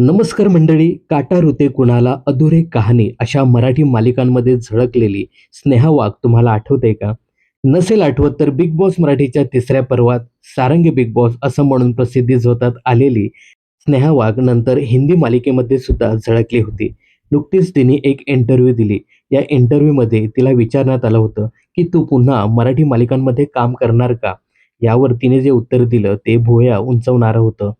नमस्कार मंडळी काटा रुते कुणाला अधुरे कहाणी अशा मराठी मालिकांमध्ये झळकलेली स्नेहा वाघ तुम्हाला आठवते का? नसेल आठवत तर बिग बॉस मराठीच्या तिसऱ्या पर्वात सारंगी बिग बॉस असं म्हणून प्रसिद्धी झोतात आलेली स्नेहा वाघ नंतर हिंदी मालिकेमध्ये सुद्धा झळकली होती. नुकतीच तिने एक इंटरव्ह्यू दिली. या इंटरव्ह्यूमध्ये तिला विचारण्यात आलं होतं की तू पुन्हा मराठी मालिकांमध्ये काम करणार का? यावर तिने जे उत्तर दिलं ते भोया उंचवणारं होतं.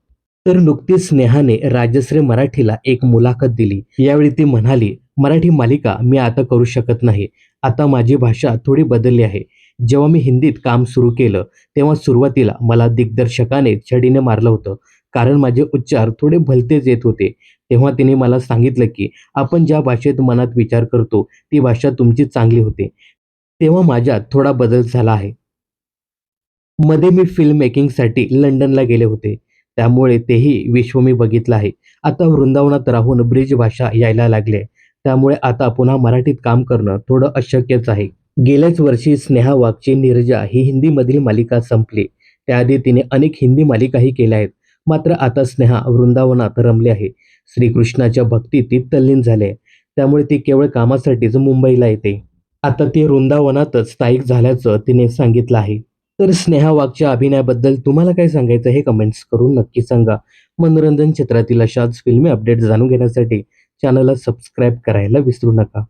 तर नुकतीच स्नेहाने राजश्री मराठीला एक मुलाखत दिली. यावेळी ती म्हणाली मराठी मालिका मी आता करू शकत नाही. आता माझी भाषा थोडी बदलली आहे. जेव्हा मी हिंदीत काम सुरू केलं तेव्हा सुरुवातीला मला दिग्दर्शकाने छडीने मारलं होतं. कारण माझे उच्चार थोडे भलतेच येत होते. तेव्हा तिने मला सांगितलं की आपण ज्या भाषेत मनात विचार करतो ती भाषा तुमची चांगली होते. तेव्हा माझ्यात थोडा बदल झाला आहे. मध्ये मी फिल्म मेकिंगसाठी लंडनला गेले होते. त्यामुळे तेही विश्व मी बघितलं आहे. आता वृंदावनात राहून ब्रिज भाषा यायला लागले. त्यामुळे आता पुन्हा मराठीत काम करणं थोडं अशक्यच आहे. गेल्याच वर्षी स्नेहा वाघची निर्जा ही हिंदीमधील मालिका संपली. त्याआधी तिने अनेक हिंदी मालिकाही केल्या आहेत. मात्र आता स्नेहा वृंदावनात रमली आहे. श्रीकृष्णाच्या भक्तीत ती तल्लीन झाले. त्यामुळे ती केवळ कामासाठीच मुंबईला येते. आता ती वृंदावनातच स्थायिक झाल्याचं तिने सांगितलं आहे. तर स्नेहा वाघच्या अभिनयाबद्दल तुम्हाला काय सांगायचं हे कमेंट्स करून नक्की सांगा. मनोरंजन क्षेत्रातील अशाच फिल्मी अपडेट जाणून घेण्यासाठी चॅनलला सबस्क्राईब करायला विसरू नका.